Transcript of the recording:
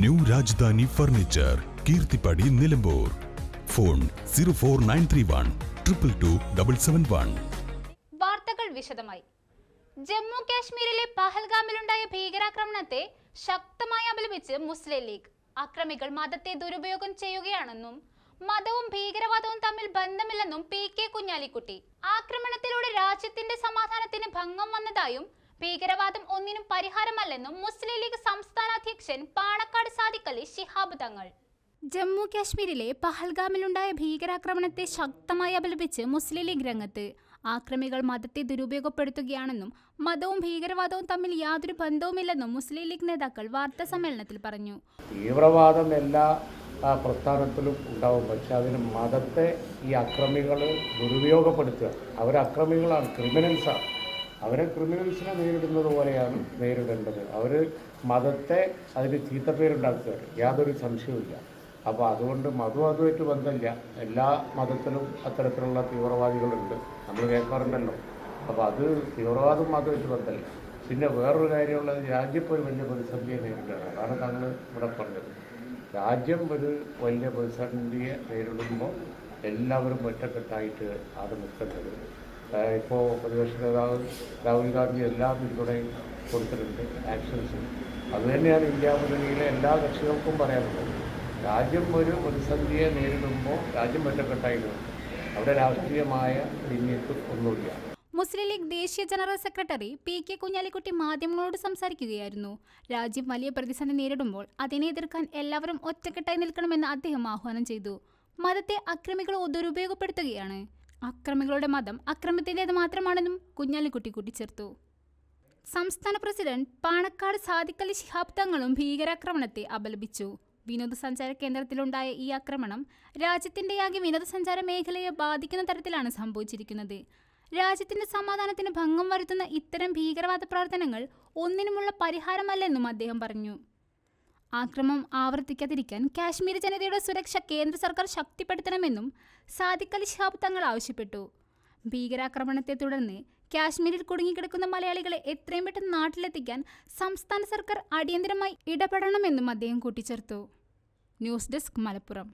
New Rajdhani furniture Keerthippadi Nilambur. Phone zero four nine three one triple two double seven one. വാർത്തകൾ വിശദമായി. ജമ്മു കാശ്മീരിലെ പഹൽഗാമിലുണ്ടായ ഭീകരാക്രമണത്തെ ശക്തമായി അപലപിച്ച് മുസ്ലിം league. അക്രമികൾ മതത്തെ ദുരുപയോഗം ചെയ്യുകയാണെന്നും മതവും ഭീകരവാദവും തമ്മിൽ ബന്ധമില്ലെന്നും പി കെ കുഞ്ഞാലിക്കുട്ടി. ആക്രമണത്തിലൂടെ രാജ്യത്തിന്റെ സമാധാനത്തിന് ഭംഗം വന്നതായും ഭീകരവാദം ഒന്നിനും പരിഹാരമല്ലെന്നും മുസ്ലിം ലീഗ് സംസ്ഥാന അധ്യക്ഷൻ പാണക്കാട് സാദിഖലി ശിഹാബ് തങ്ങൾ. ജമ്മു കാശ്മീരിലെ പഹൽഗാമിലുണ്ടായ ഭീകരാക്രമണത്തെ ശക്തമായി അപലപിച്ച് മുസ്ലിം ലീഗ് രംഗത്ത്. ആക്രമികൾ മതത്തെ ദുരുപയോഗപ്പെടുത്തുകയാണെന്നും മതവും ഭീകരവാദവും തമ്മിൽ യാതൊരു ബന്ധവുമില്ലെന്നും മുസ്ലിം ലീഗ് നേതാക്കൾ വാർത്താ സമ്മേളനത്തിൽ പറഞ്ഞു. തീവ്രവാദം എല്ലാ പ്രസ്ഥാനത്തിലും ഉണ്ടാവും. പക്ഷെ അതിന് മതത്തെ ഈ അക്രമികൾ ദുരുപയോഗപ്പെടുത്തുക. അവർ അക്രമികളാണ് ക്രിമിനൽസാണ്. അവരെ ക്രിമിനൽസിനെ നേരിടുന്നത് പോലെയാണ് നേരിടേണ്ടത്. അവർ മതത്തെ അതിന് ചീത്തപ്പേരുണ്ടാക്കുകയാണ് യാതൊരു സംശയവുമില്ല. അപ്പോൾ അതുകൊണ്ട് മതവും അതുമായിട്ട് ബന്ധമില്ല. എല്ലാ മതത്തിലും അത്തരത്തിലുള്ള തീവ്രവാദികളുണ്ട്. നമ്മൾ കേൾക്കാറുണ്ടല്ലോ. അപ്പോൾ അത് തീവ്രവാദം മതമായിട്ട് ബന്ധമില്ല. പിന്നെ വേറൊരു കാര്യമുള്ളത് രാജ്യപ്പോൾ ഒരു വലിയ പ്രതിസന്ധിയെ നേരിടുകയാണ്. അതാണ് താങ്കൾ ഇവിടെ പറഞ്ഞത്. രാജ്യം ഒരു വലിയ പ്രതിസന്ധിയെ നേരിടുമ്പോൾ എല്ലാവരും ഒറ്റക്കെട്ടായിട്ട് അത് നിൽക്കേണ്ടത് ഇപ്പോൾ പ്രതിപക്ഷ നേതാവ് രാഹുൽ ഗാന്ധി എല്ലാം പിന്തുണയും കൊടുത്തിട്ടുണ്ട് ആക്ഷൻസ് അതുതന്നെയാണ് ഇന്ത്യ മുന്നണിയിലെ എല്ലാ കക്ഷികൾക്കും പറയാനുള്ളത്. രാജ്യം ഒരു പ്രതിസന്ധിയെ നേരിടുമ്പോൾ രാജ്യം ഒറ്റക്കെട്ടായി അവിടെ രാഷ്ട്രീയമായ ഭിന്നിപ്പ് ഒന്നുമില്ല. മുസ്ലിം ലീഗ് ദേശീയ general secretary P K Kunhalikutty മാധ്യമങ്ങളോട് സംസാരിക്കുകയായിരുന്നു. രാജ്യം വലിയ പ്രതിസന്ധി നേരിടുമ്പോൾ അതിനെ എതിർക്കാൻ എല്ലാവരും ഒറ്റക്കെട്ടായി നിൽക്കണമെന്ന് അദ്ദേഹം ആഹ്വാനം ചെയ്തു. മതത്തെ അക്രമികൾ ദുരുപയോഗപ്പെടുത്തുകയാണ് അക്രമികളുടെ മതം അക്രമത്തിന്റേത് മാത്രമാണെന്നും കുഞ്ഞാലിക്കുട്ടി കൂട്ടിച്ചേർത്തു. സംസ്ഥാന പ്രസിഡന്റ് പാണക്കാട് സാദിഖലി ശിഹാബ് തങ്ങളും ഭീകരാക്രമണത്തെ അപലപിച്ചു. വിനോദസഞ്ചാര കേന്ദ്രത്തിലുണ്ടായ ഈ ആക്രമണം രാജ്യത്തിന്റെയാകെ വിനോദസഞ്ചാര മേഖലയെ ബാധിക്കുന്ന തരത്തിലാണ് സംഭവിച്ചിരിക്കുന്നത്. രാജ്യത്തിന്റെ സമാധാനത്തിന് ഭംഗം വരുത്തുന്ന ഇത്തരം ഭീകരവാദ പ്രവർത്തനങ്ങൾ ഒന്നിനുമുള്ള പരിഹാരമല്ലെന്നും അദ്ദേഹം പറഞ്ഞു. ആക്രമണം ആവർത്തിക്കാതിരിക്കാൻ കാശ്മീർ ജനതയുടെ സുരക്ഷ കേന്ദ്ര സർക്കാർ ശക്തിപ്പെടുത്തണമെന്നും സാദിഖ് അലി ഷാബ് തങ്ങൾ ആവശ്യപ്പെട്ടു. ഭീകരാക്രമണത്തെ തുടർന്ന് കാശ്മീരിൽ കുടുങ്ങിക്കിടക്കുന്ന മലയാളികളെ എത്രയും പെട്ടെന്ന് നാട്ടിലെത്തിക്കാൻ സംസ്ഥാന സർക്കാർ അടിയന്തരമായി ഇടപെടണമെന്നും അദ്ദേഹം കൂട്ടിച്ചേർത്തു. News desk Malappuram.